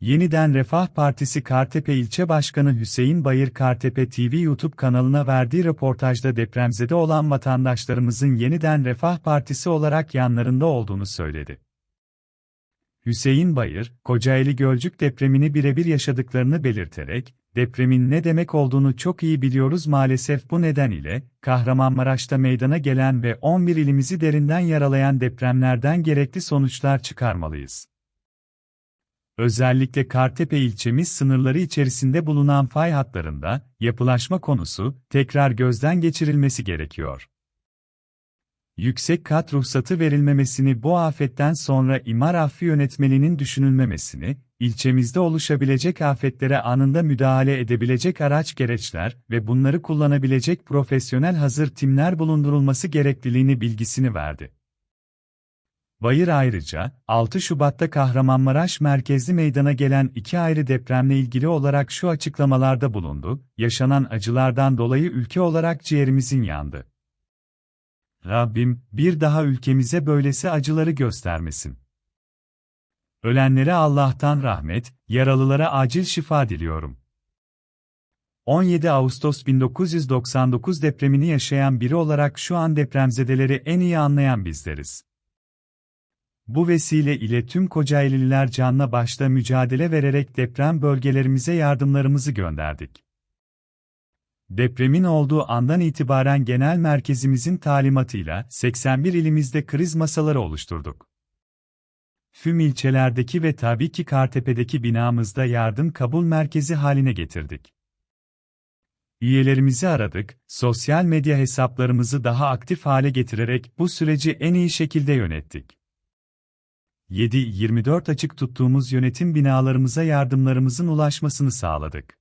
Yeniden Refah Partisi Kartepe İlçe Başkanı Hüseyin Bayır Kartepe TV YouTube kanalına verdiği röportajda depremzede olan vatandaşlarımızın Yeniden Refah Partisi olarak yanlarında olduğunu söyledi. Hüseyin Bayır, Kocaeli Gölcük depremini birebir yaşadıklarını belirterek, depremin ne demek olduğunu çok iyi biliyoruz maalesef bu neden ile, Kahramanmaraş'ta meydana gelen ve 11 ilimizi derinden yaralayan depremlerden gerekli sonuçlar çıkarmalıyız. Özellikle Kartepe ilçemiz sınırları içerisinde bulunan fay hatlarında, yapılaşma konusu, tekrar gözden geçirilmesi gerekiyor. Yüksek kat ruhsatı verilmemesini bu afetten sonra imar affi yönetmeliğinin düşünülmemesini, ilçemizde oluşabilecek afetlere anında müdahale edebilecek araç gereçler ve bunları kullanabilecek profesyonel hazır timler bulundurulması gerekliliğini bilgisini verdi. Bayır ayrıca, 6 Şubat'ta Kahramanmaraş merkezli meydana gelen iki ayrı depremle ilgili olarak şu açıklamalarda bulundu, yaşanan acılardan dolayı ülke olarak ciğerimizin yandı. Rabbim, bir daha ülkemize böylesi acıları göstermesin. Ölenlere Allah'tan rahmet, yaralılara acil şifa diliyorum. 17 Ağustos 1999 depremini yaşayan biri olarak şu an depremzedeleri en iyi anlayan bizleriz. Bu vesile ile tüm Kocaelililer canla başla mücadele vererek deprem bölgelerimize yardımlarımızı gönderdik. Depremin olduğu andan itibaren genel merkezimizin talimatıyla 81 ilimizde kriz masaları oluşturduk. Tüm ilçelerdeki ve tabii ki Kartepe'deki binamızda yardım kabul merkezi haline getirdik. Üyelerimizi aradık, sosyal medya hesaplarımızı daha aktif hale getirerek bu süreci en iyi şekilde yönettik. 7-24 açık tuttuğumuz yönetim binalarımıza yardımlarımızın ulaşmasını sağladık.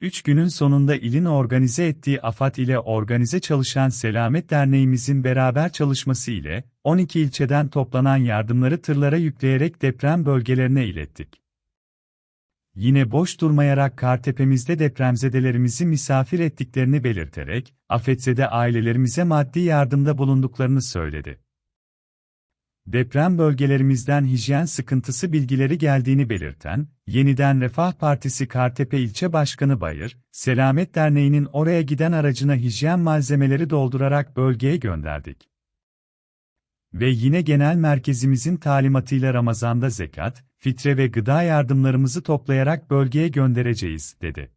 3 günün sonunda ilin organize ettiği AFAD ile organize çalışan Selamet Derneğimizin beraber çalışması ile 12 ilçeden toplanan yardımları tırlara yükleyerek deprem bölgelerine ilettik. Yine boş durmayarak Kartepe'mizde depremzedelerimizi misafir ettiklerini belirterek, afetzede ailelerimize maddi yardımda bulunduklarını söyledi. Deprem bölgelerimizden hijyen sıkıntısı bilgileri geldiğini belirten, Yeniden Refah Partisi Kartepe İlçe Başkanı Bayır, Selamet Derneği'nin oraya giden aracına hijyen malzemeleri doldurarak bölgeye gönderdik. Ve yine genel merkezimizin talimatıyla Ramazan'da zekat, fitre ve gıda yardımlarımızı toplayarak bölgeye göndereceğiz, dedi.